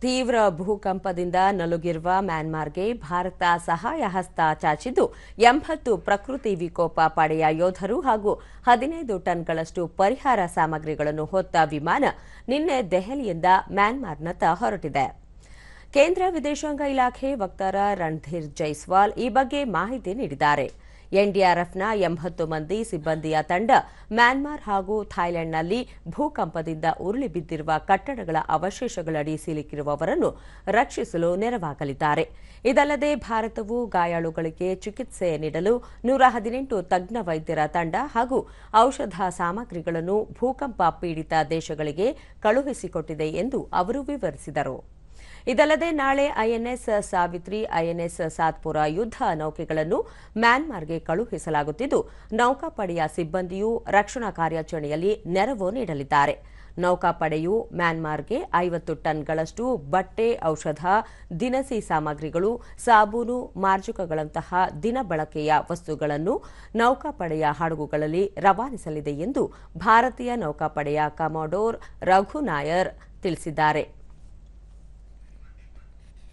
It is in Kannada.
ತೀವ್ರ ಭೂಕಂಪದಿಂದ ನಲುಗಿರುವ ಮ್ಯಾನ್ಮಾರ್ಗೆ ಭಾರತ ಸಹಾಯ ಹಸ್ತ ಚಾಚಿದ್ದು ಎಂಬತ್ತು ಪ್ರಕೃತಿ ವಿಕೋಪ ಪಡೆಯ ಯೋಧರು ಹಾಗೂ ಹದಿನೈದು ಟನ್ಗಳಷ್ಟು ಪರಿಹಾರ ಸಾಮಗ್ರಿಗಳನ್ನು ಹೊತ್ತ ವಿಮಾನ ನಿನ್ನೆ ದೆಹಲಿಯಿಂದ ಮ್ಯಾನ್ಮಾರ್ನತ್ತ ಹೊರಟಿದೆ. ಕೇಂದ್ರ ವಿದೇಶಾಂಗ ಇಲಾಖೆ ವಕ್ತಾರ ರಣಧೀರ್ ಜೈಸ್ವಾಲ್ ಈ ಬಗ್ಗೆ ಮಾಹಿತಿ ನೀಡಿದ್ದಾರೆ. ಎನ್ಡಿಆರ್ಎಫ್ನ ಎಂಬತ್ತು ಮಂದಿ ಸಿಬ್ಬಂದಿಯ ತಂಡ ಮ್ಯಾನ್ಮಾರ್ ಹಾಗೂ ಥಾಯ್ಲೆಂಡ್ನಲ್ಲಿ ಭೂಕಂಪದಿಂದ ಉರುಳಿ ಬಿದ್ದಿರುವ ಕಟ್ಟಡಗಳ ಅವಶೇಷಗಳಡಿ ಸಿಲುಕಿರುವವರನ್ನು ರಕ್ಷಿಸಲು ನೆರವಾಗಲಿದ್ದಾರೆ. ಇದಲ್ಲದೆ ಭಾರತವು ಗಾಯಾಳುಗಳಿಗೆ ಚಿಕಿತ್ಸೆ ನೀಡಲು ನೂರ ಹದಿನೆಂಟು ತಜ್ಞ ವೈದ್ಯರ ತಂಡ ಹಾಗೂ ಔಷಧ ಸಾಮಗ್ರಿಗಳನ್ನು ಭೂಕಂಪ ಪೀಡಿತ ದೇಶಗಳಿಗೆ ಕಳುಹಿಸಿಕೊಟ್ಟಿದೆ ಎಂದು ಅವರು ವಿವರಿಸಿದರು. ಇದಲ್ಲದೆ ನಾಳೆ ಐಎನ್ಎಸ್ ಸಾವಿತ್ರಿ, ಐಎನ್ಎಸ್ ಸಾತ್ಪುರ ಯುದ್ಧ ನೌಕೆಗಳನ್ನು ಮ್ಯಾನ್ಮಾರ್ಗೆ ಕಳುಹಿಸಲಾಗುತ್ತಿದ್ದು, ನೌಕಾಪಡೆಯ ಸಿಬ್ಬಂದಿಯು ರಕ್ಷಣಾ ಕಾರ್ಯಾಚರಣೆಯಲ್ಲಿ ನೆರವು ನೀಡಲಿದ್ದಾರೆ. ನೌಕಾಪಡೆಯು ಮ್ಯಾನ್ಮಾರ್ಗೆ ಐವತ್ತು ಟನ್ಗಳಷ್ಟು ಬಟ್ಟೆ, ಔಷಧ, ದಿನಸಿ ಸಾಮಗ್ರಿಗಳು, ಸಾಬೂನು, ಮಾರ್ಜುಕಗಳಂತಹ ದಿನಬಳಕೆಯ ವಸ್ತುಗಳನ್ನು ನೌಕಾಪಡೆಯ ಹಡಗುಗಳಲ್ಲಿ ರವಾನಿಸಲಿದೆ ಎಂದು ಭಾರತೀಯ ನೌಕಾಪಡೆಯ ಕಮಾಡೋರ್ ರಘು ನಾಯರ್ ತಿಳಿಸಿದ್ದಾರೆ.